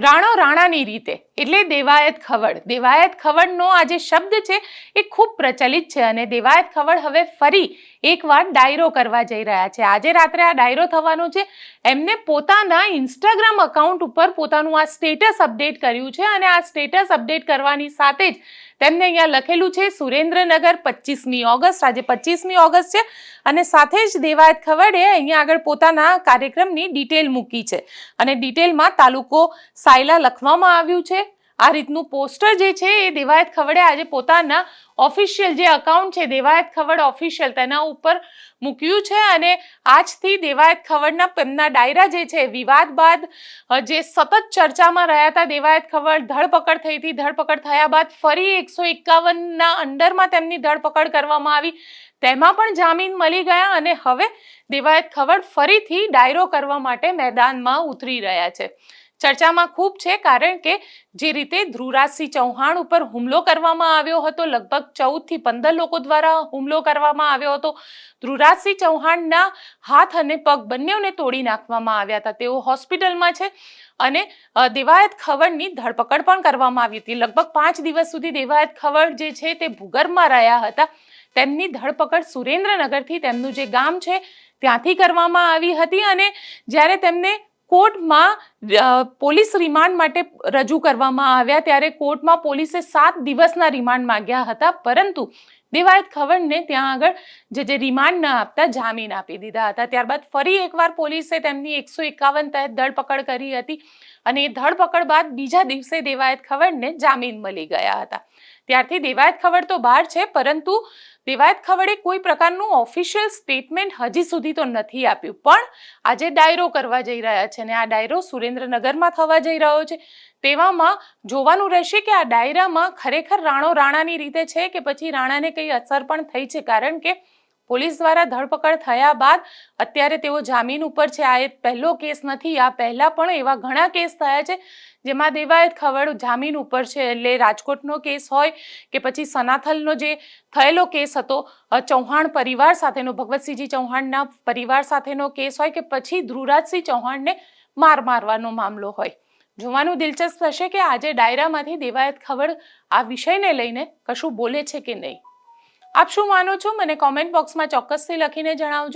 રાણો રાણાની રીતે. એટલે દેવાયત ખવડ. દેવાયત ખવડનો આ જે શબ્દ છે, એ ખૂબ પ્રચલિત છે અને દેવાયત ખવડ હવે ફરી એકવાર ડાયરો કરવા જઈ રહ્યા છે. આજે રાત્રે આ ડાયરો થવાનો છે. એમને પોતાના ઇન્સ્ટાગ્રામ અકાઉન્ટ ઉપર પોતાનું આ સ્ટેટસ અપડેટ કર્યું છે અને આ સ્ટેટસ અપડેટ કરવાની સાથે જ તેમને અહીંયા લખેલું છે, સુરેન્દ્રનગર પચીસમી ઓગસ્ટ. આજે પચીસમી ઓગસ્ટ છે અને સાથે જ દેવાયત ખવડે અહીંયા આગળ પોતાના કાર્યક્રમની ડિટેલ મૂકી છે. અને ડિટેલમાં તાલુકો સાયલા લખવામાં આવ્યું છે. આ રીતનું પોસ્ટર જે છે એ દેવાયત ખવડે આજે પોતાના ઓફિશિયલ જે અકાઉન્ટ છે, દેવાયત ખવડ ઓફિશિયલ તેના ઉપર મૂક્યું છે અને આજથી દેવાયત ખવડના તેમના ડાયરા જે છે, વિવાદ બાદ જે સતત ચર્ચામાં રહ્યા હતા, દેવાયત ખવડ ધરપકડ થઈ હતી, ધરપકડ થયા બાદ ફરી એકસો એકાવનના અંડરમાં તેમની ધરપકડ કરવામાં આવી. તેમાં પણ જામીન મળી ગયા અને હવે દેવાયત ખવડ ફરીથી ડાયરો કરવા માટે મેદાનમાં ઉતરી રહ્યા છે. ચર્ચામાં ખૂબ છે, કારણ કે જે રીતે ધ્રુવરાજસિંહ ચૌહાણ ઉપર હુમલો કરવામાં આવ્યો હતો, લગભગ ચૌદથી પંદર લોકો દ્વારા હુમલો કરવામાં આવ્યો હતો, ધ્રુવરાજસિંહ ચૌહાણના હાથ અને પગ બંનેઓને તોડી નાખવામાં આવ્યા હતા. તેઓ હોસ્પિટલમાં છે અને દેવાયત ખવડની ધરપકડ પણ કરવામાં આવી હતી. લગભગ પાંચ દિવસ સુધી દેવાયત ખવડ જે છે તે ભૂગર્ભમાં રહ્યા હતા. તેમની ધરપકડ સુરેન્દ્રનગરથી તેમનું જે ગામ છે ત્યાંથી કરવામાં આવી હતી અને જ્યારે તેમને કોર્ટમાં પોલીસ રિમાન્ડ માટે રજૂ કરવામાં આવ્યા ત્યારે કોર્ટમાં પોલીસે સાત દિવસના રિમાન્ડ માંગ્યા હતા. પરંતુ દેવાયત ખવડને ત્યાં આગળ જે જે રિમાન્ડ ન આપતા જામીન આપી દીધા હતા. ત્યારબાદ ફરી એકવાર પોલીસે તેમની એકસો એકાવન તહેત ધરપકડ કરી હતી અને એ ધરપકડ બાદ બીજા દિવસે દેવાયત ખવડને જામીન મળી ગયા હતા. ત્યારથી દેવાયત ખવડ તો બહાર છે, પરંતુ દેવાયત ખવડે કોઈ પ્રકારનું ઓફિશિયલ સ્ટેટમેન્ટ હજી સુધી તો નથી આપ્યું. પણ આજે ડાયરો કરવા જઈ રહ્યા છે અને આ ડાયરો સુરેન્દ્રનગરમાં થવા જઈ રહ્યો છે. તેવામાં જોવાનું રહેશે કે આ ડાયરામાં ખરેખર રાણો રાણાની રીતે છે કે પછી રાણાને કંઈ અસર પણ થઈ છે? કારણ કે પોલીસ દ્વારા ધરપકડ થયા બાદ અત્યારે તેઓ જામીન ઉપર છે. આ એ પહેલો કેસ નથી, આ પહેલા પણ એવા ઘણા કેસ થયા છે, જેમાં દેવાયત ખવડ જામીન ઉપર છે. એટલે રાજકોટનો કેસ હોય કે પછી સનાથલનો જે થયેલો કેસ હતો ચૌહાણ પરિવાર સાથેનો, ભગવતસિંહજી ચૌહાણના પરિવાર સાથેનો કેસ હોય કે પછી ધ્રુવરાજસિંહ ચૌહાણને માર મારવાનો મામલો હોય. જોવાનું દિલચસ્પ હશે કે આજે ડાયરામાંથી દેવાયત ખબર આ વિષયને લઈને કશું બોલે છે કે નહીં? આપ શું માનો છો? મને કોમેન્ટ બોક્સમાં ચોક્કસથી લખીને જણાવજો.